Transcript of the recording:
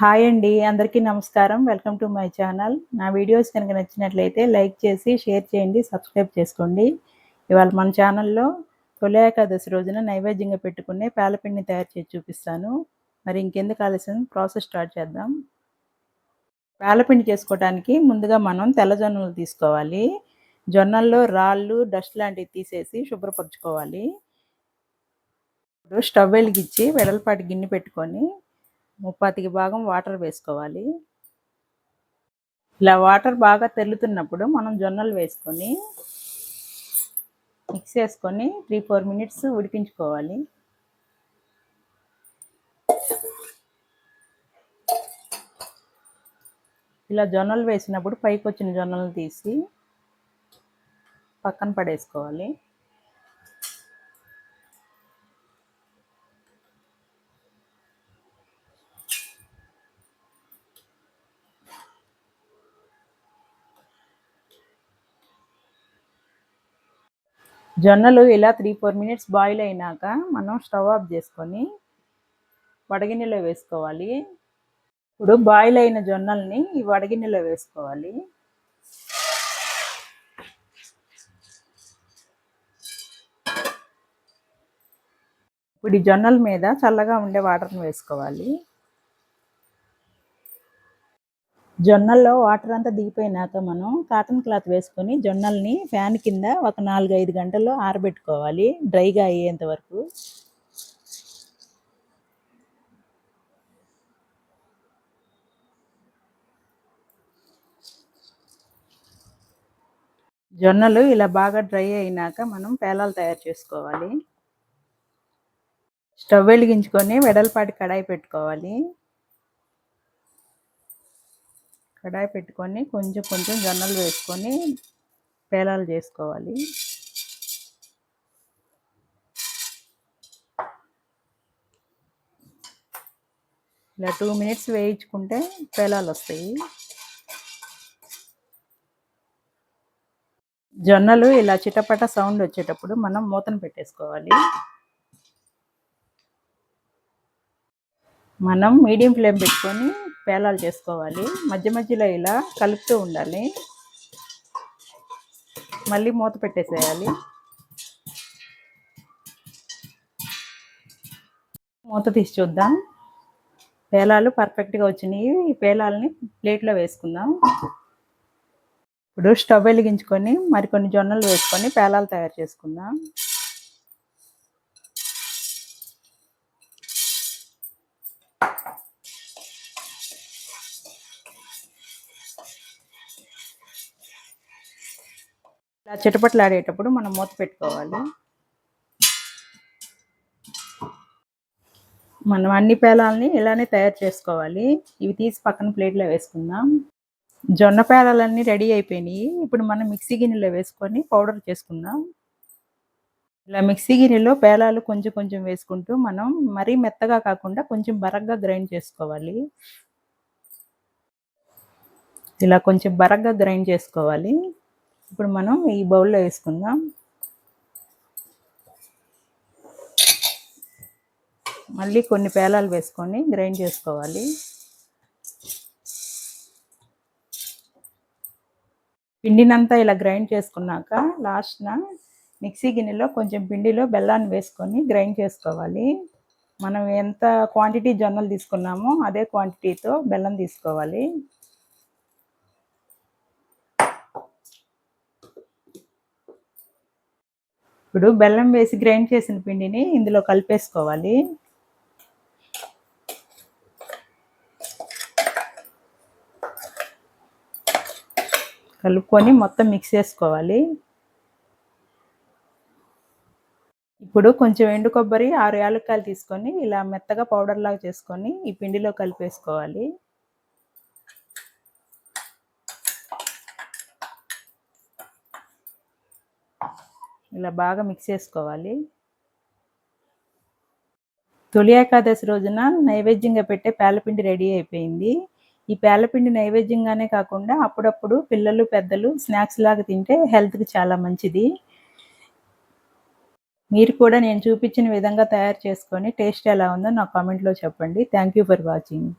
Hi అండి అందరికీ నమస్కారం. Welcome to my channel. నా వీడియోస్ కనుక నచ్చినట్లయితే లైక్ చేసి షేర్ చేయండి సబ్స్క్రైబ్ చేసుకోండి. ఇవాళ మన ఛానల్లో తొలి ఏకాదశి రోజున నైవేద్యంగా పెట్టుకునే పాలపిండిని తయారు చేసి చూపిస్తాను. మరి ఇంకెందుకు ఆలస్యం? ప్రాసెస్ స్టార్ట్ చేద్దాం. పాలపిండి చేసుకోవడానికి ముందుగా మనం తెల్లజొన్నలు తీసుకోవాలి. జొన్నల్లో రాళ్ళు డస్ట్ లాంటివి తీసేసి శుభ్రపరచుకోవాలి. ఇప్పుడు స్టవ్ వెలిగించి వెడల్పాటి గిన్నె పెట్టుకొని ముప్పాతికి భాగం వాటర్ వేసుకోవాలి. ఇలా వాటర్ బాగా తెల్లుతున్నప్పుడు మనం జొన్నలు వేసుకొని మిక్స్ చేసుకొని త్రీ ఫోర్ మినిట్స్ ఉడికించుకోవాలి. ఇలా జొన్నలు వేసినప్పుడు పైకి వచ్చిన జొన్నలు తీసి పక్కన పడేసుకోవాలి. జొన్నలు ఇలా త్రీ ఫోర్ మినిట్స్ బాయిల్ అయినాక మనం స్టవ్ ఆఫ్ చేసుకొని వడగిన్నెలో వేసుకోవాలి. ఇప్పుడు బాయిల్ అయిన జొన్నల్ని ఈ వడగిన్నెలో వేసుకోవాలి. ఇప్పుడు ఈ జొన్నల మీద చల్లగా ఉండే వాటర్ని వేసుకోవాలి. జొన్నల్లో వాటర్ అంతా దిగిపోయినాక మనం కాటన్ క్లాత్ వేసుకొని జొన్నల్ని ఫ్యాన్ కింద ఒక నాలుగు ఐదు గంటల్లో ఆరబెట్టుకోవాలి డ్రైగా అయ్యేంత వరకు. జొన్నలు ఇలా బాగా డ్రై అయినాక మనం పేలాలు తయారు చేసుకోవాలి. స్టవ్ వెలిగించుకొని వెడల్పాటి కడాయి పెట్టుకోవాలి. కడాయి పెట్టుకొని కొంచెం కొంచెం జొన్నలు వేసుకొని పేలాలు చేసుకోవాలి. ఇలా టూ మినిట్స్ వేయించుకుంటే పేలాలు వస్తాయి. జొన్నలు ఇలా చిటపట సౌండ్ వచ్చేటప్పుడు మనం మూతను పెట్టేసుకోవాలి. మనం మీడియం ఫ్లేమ్ పెట్టుకొని పేలాలు చేసుకోవాలి. మధ్య మధ్యలో ఇలా కలుపుతూ ఉండాలి. మళ్ళీ మూత పెట్టేసేయాలి. మూత తీసి చూద్దాం. పేలాలు పర్ఫెక్ట్గా వచ్చినాయి. ఈ పేలాలని ప్లేట్లో వేసుకుందాం. ఇప్పుడు స్టవ్ వెలిగించుకొని మరికొన్ని జొన్నలు వేసుకొని పేలాలు తయారు చేసుకుందాం. ఇలా చిటపట్లాడేటప్పుడు మనం మూత పెట్టుకోవాలి. మనం అన్ని పేలాలని ఇలానే తయారు చేసుకోవాలి. ఇవి తీసి పక్కన ప్లేట్లో వేసుకుందాం. జొన్న పేలాలన్నీ రెడీ అయిపోయినాయి. ఇప్పుడు మనం మిక్సీ గిన్నెలో వేసుకొని పౌడర్ చేసుకుందాం. ఇలా మిక్సీ గిన్నెలో పేలాలు కొంచెం కొంచెం వేసుకుంటూ మనం మరీ మెత్తగా కాకుండా కొంచెం బరగ్గా గ్రైండ్ చేసుకోవాలి. ఇలా కొంచెం బరగ్గా గ్రైండ్ చేసుకోవాలి. ఇప్పుడు మనం ఈ బౌల్లో వేసుకుందాం. మళ్ళీ కొన్ని పేలాలు వేసుకొని గ్రైండ్ చేసుకోవాలి. పిండినంతా ఇలా గ్రైండ్ చేసుకున్నాక లాస్ట్న మిక్సీ గిన్నెలో కొంచెం పిండిలో బెల్లాన్ని వేసుకొని గ్రైండ్ చేసుకోవాలి. మనం ఎంత క్వాంటిటీ జొన్నలు తీసుకున్నామో అదే క్వాంటిటీతో బెల్లం తీసుకోవాలి. ఇప్పుడు బెల్లం వేసి గ్రైండ్ చేసిన పిండిని ఇందులో కలిపేసుకోవాలి. కలుపుకొని మొత్తం మిక్స్ చేసుకోవాలి. ఇప్పుడు కొంచెం ఎండు కొబ్బరి ఆరు యాలక్కాయలు తీసుకొని ఇలా మెత్తగా పౌడర్ లాగా చేసుకొని ఈ పిండిలో కలిపేసుకోవాలి. ఇలా బాగా మిక్స్ చేసుకోవాలి. తొలి ఏకాదశి రోజున నైవేద్యంగా పెట్టే పేలపిండి రెడీ అయిపోయింది. ఈ పేలపిండి నైవేద్యంగానే కాకుండా అప్పుడప్పుడు పిల్లలు పెద్దలు స్నాక్స్ లాగా తింటే హెల్త్కి చాలా మంచిది. మీరు కూడా నేను చూపించిన విధంగా తయారు చేసుకొని టేస్ట్ ఎలా ఉందో నా కామెంట్లో చెప్పండి. Thank you for watching